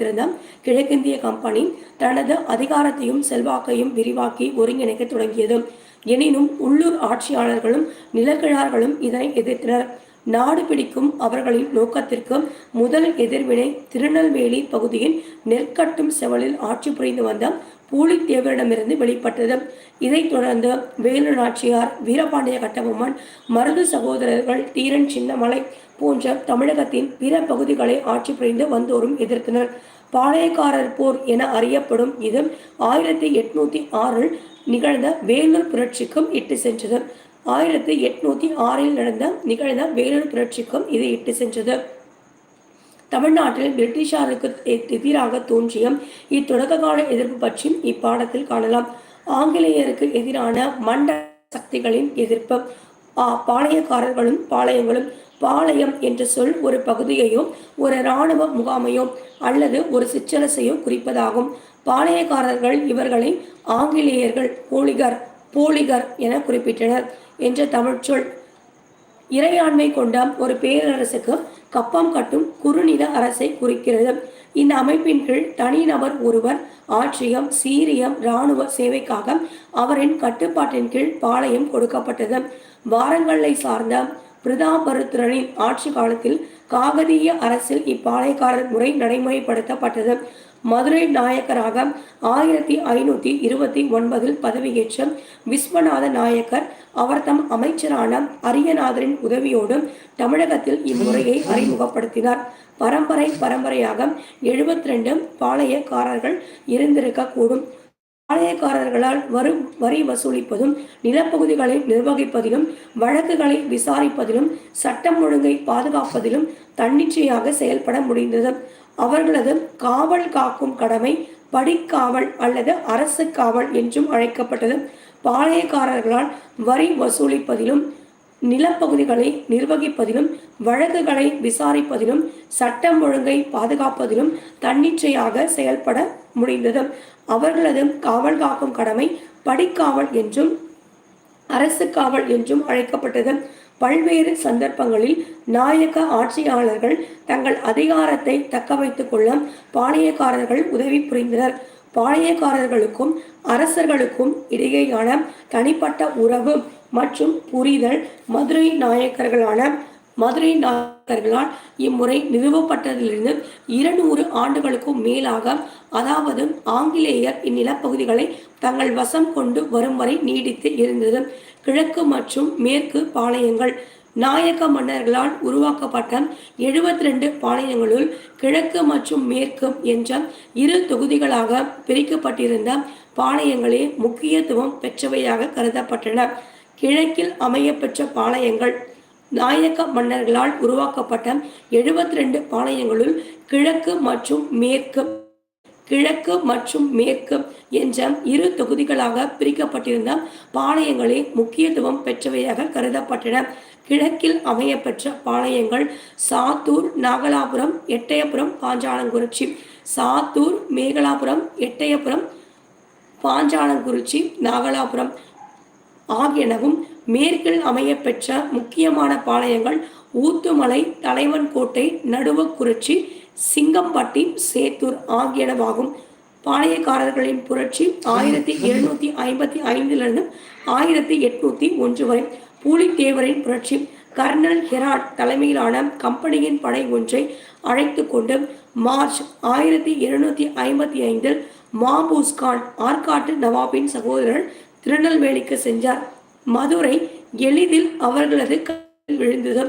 வைத்திருந்த கிழக்கிந்திய கம்பெனி தனது அதிகாரத்தையும் செல்வாக்கையும் விரிவாக்கி ஒருங்கிணைக்க தொடங்கியது. எனினும் உள்ளூர் ஆட்சியாளர்களும் நிலக்கிழார்களும் இதனை எதிர்த்தனர். நாடு பிடிக்கும் அவர்களின் நோக்கத்திற்கு முதல் எதிர்வினை திருநெல்வேலி பகுதியின் நெற்கட்டும் செவலில் ஆட்சி புரிந்து வந்த பூலித்தேவரிடமிருந்து வெளிப்பட்டது. இதைத் தொடர்ந்து வேலு நாச்சியார் வீரபாண்டிய கட்டபொம்மன் மருது சகோதரர்கள் தீரன் சின்னமலை போன்ற தமிழகத்தின் பிற பகுதிகளை ஆட்சி புரிந்து வந்தோரும் எதிர்த்தனர். பாளையக்காரர் போர் என அறியப்படும் இது ஆயிரத்தி எட்நூத்தி ஆறில் நிகழ்ந்த வேலூர் புரட்சிக்கும் இட்டு சென்றது. ஆயிரத்தி எட்நூத்தி ஆறில் நடந்த நிகழ்ந்த வேலூர் புரட்சிக்கும் இது இட்டு சென்றது. தமிழ்நாட்டில் பிரிட்டிஷாருக்கு எதிராக தோன்றிய இத்தொடக்க கால எதிர்ப்பு பற்றி இப்பாடத்தில் காணலாம். ஆங்கிலேயருக்கு எதிரான மண்ட சக்திகளின் எதிர்ப்பு. பாளையக்காரர்களும் பாளையங்களும் பாளையம் என்ற சொல் ஒரு பகுதியையோ ஒரு இராணுவ முகாமையோ அல்லது ஒரு சிற்றரசையோ குறிப்பதாகும். பாளையக்காரர்கள் இவர்களை ஆங்கிலேயர்கள் போலிகர் போலிகர் என குறிப்பிட்டனர் என்ற தமிழ்ச்சொல். இறையாண்மை கொண்ட ஒரு பேரரசுக்கு கப்பம் கட்டும் குறுநில அரசை குறிக்கிறது. இந்த அமைப்பின் கீழ் தனிநபர் ஒருவர் ஆட்சியம் சீரியம் இராணுவ சேவைக்காக அவரின் கட்டுப்பாட்டின் கீழ் பாளையம் கொடுக்கப்பட்டது. வாரங்களை சார்ந்த பிரதாபருத்திரனின் ஆட்சி காலத்தில் காகதீய அரசில் இப்பாளையக்காரர் முறை நடைமுறைப்படுத்தப்பட்டது. மதுரை நாயக்கராக ஆயிரத்தி ஐநூத்தி இருபத்தி ஒன்பதில் பதவியேற்ற விஸ்வநாத நாயக்கர் அவர் தம் அமைச்சரான அரியநாதரின் உதவியோடு தமிழகத்தில் இம்முறையை அறிமுகப்படுத்தினார். பரம்பரை பரம்பரையாக 72 ரெண்டு பாளையக்காரர்கள் இருந்திருக்கக்கூடும். பாளையக்காரர்களால் வரும் வரி வசூலிப்பதும் நிலப்பகுதிகளை நிர்வகிப்பதிலும் வழக்குகளை விசாரிப்பதிலும் சட்டம் ஒழுங்கை பாதுகாப்பதிலும் தன்னிச்சையாக செயல்பட முடிந்தது. அவர்களது காவல் காக்கும் கடமை படிக்காவல் அல்லது அரசு காவல் என்றும் அழைக்கப்பட்டது. பாளையக்காரர்களால் வரி வசூலிப்பதிலும் நிலப்பகுதிகளை நிர்வகிப்பதிலும் வழக்குகளை விசாரிப்பதிலும் சட்டம் ஒழுங்கை பாதுகாப்பதிலும் தன்னிச்சையாக செயல்பட முடிந்தது. அவர்களது காவல் காக்கும் கடமை படிக்காவல் என்றும் அரசு காவல் என்றும் அழைக்கப்பட்டது. பல்வேறு சந்தர்ப்பங்களில் நாயக்க ஆட்சியாளர்கள் தங்கள் அதிகாரத்தை தக்க வைத்துக் கொள்ள பாளையக்காரர்கள் உதவி புரிந்தனர். பாளையக்காரர்களுக்கும் அரசர்களுக்கும் இடையேயான தனிப்பட்ட உறவு மற்றும் புரிதல் மதுரை நாயக்கர்களான மதுரை நாயக்கர்களால் இம்முறை நிறுவப்பட்டதிலிருந்து இருநூறு ஆண்டுகளுக்கும் மேலாக அதாவது ஆங்கிலேயர் இந்நிலப்பகுதிகளை தங்கள் வசம் கொண்டு வரும் வரை நீடித்து இருந்தது. கிழக்கு மற்றும் மேற்கு பாளையங்கள் நாயக்க மன்னர்களால் உருவாக்கப்பட்ட 72 ரெண்டு பாளையங்களுள் கிழக்கு மற்றும் மேற்கு என்ற இரு தொகுதிகளாக பிரிக்கப்பட்டிருந்த பாளையங்களே முக்கியத்துவம் பெற்றவையாக கருதப்பட்டன. கிழக்கில் அமையப்பெற்ற பாளையங்கள் நாயக்க மன்னர்களால் உருவாக்கப்பட்ட 72 ரெண்டு பாளையங்களுள் கிழக்கு மற்றும் மேற்கு கிழக்கு மற்றும் மேற்கு என்ற இரு தொகுதிகளாக பிரிக்கப்பட்டிருந்த பாளையங்களே முக்கியத்துவம் பெற்றவையாக கருதப்பட்டன. கிழக்கில் அமையப்பெற்ற பாளையங்கள் சாத்தூர் நாகலாபுரம் எட்டயபுரம் பாஞ்சாலங்குறிச்சி சாத்தூர் மேகலாபுரம் எட்டயபுரம் பாஞ்சாலங்குறிச்சி நாகலாபுரம் ஆகியனவும் மேற்கில் அமையப்பெற்ற முக்கியமான பாளையங்கள் ஊத்துமலை தலைவன் கோட்டை நடுவக்குறிச்சி சிங்கம்பட்டி சேத்தூர் ஆகியனவாகும். பாளையக்காரர்களின் புரட்சி ஆயிரத்தி எழுநூத்தி ஐம்பத்தி ஐந்திலிருந்து ஆயிரத்தி எட்நூத்தி ஒன்று வரை. பூலித்தேவரின் புரட்சி கர்னல் ஹெராட் தலைமையிலான கம்பெனியின் படை ஒன்றை அழைத்து கொண்டு மார்ச் ஆயிரத்தி எழுநூத்தி ஐம்பத்தி ஐந்தில் மாபூஸ்கான் ஆற்காட்டு நவாபின் சகோதரர் திருநெல்வேலிக்கு சென்றார். மதுரை எளிதில் அவர்களது கையில் விழுந்தது.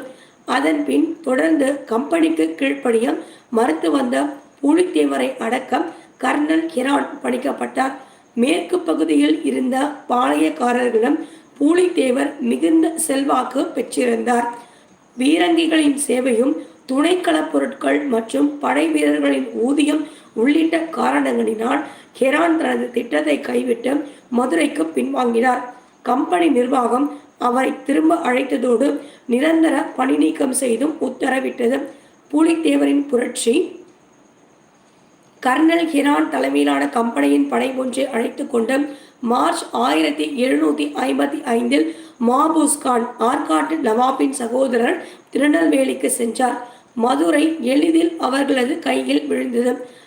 அதன் பின் தொடர்ந்து கம்பெனிக்கு கீழ்ப்படியும் மறுத்து வந்த புலித்தேவரை அடக்க கர்னல் கிரான் பணிக்கப்பட்டார். மேற்கு பகுதியில் இருந்த பாளையக்காரர்களிடம் பூலித்தேவர் மிகுந்த செல்வாக்கு பெற்றிருந்தார். வீரங்கிகளின் சேவையும் துணைக்களப் பொருட்கள் மற்றும் படை வீரர்களின் ஊதியம் உள்ளிட்ட காரணங்களினால் ஹெரான் தனது திட்டத்தை கைவிட்டு மதுரைக்கு பின்வாங்கினார். கம்பெனி நிர்வாகம் அவரை திரும்ப அழைத்ததோடு நிரந்தர பணி நீக்கம் செய்தும் உத்தரவிட்டது. புலித்தேவரின் புரட்சி. கர்னல் ஹிரான் தலைமையிலான கம்பெனியின் படை ஒன்றை அழைத்து கொண்டு மார்ச் ஆயிரத்தி எழுநூத்தி ஐம்பத்தி ஐந்தில் மாபூஸ் கான் ஆற்காட்டு நவாபின் சகோதரர் திருநெல்வேலிக்கு சென்றார். மதுரை எளிதில் அவர்களது கையில் விழுந்தது.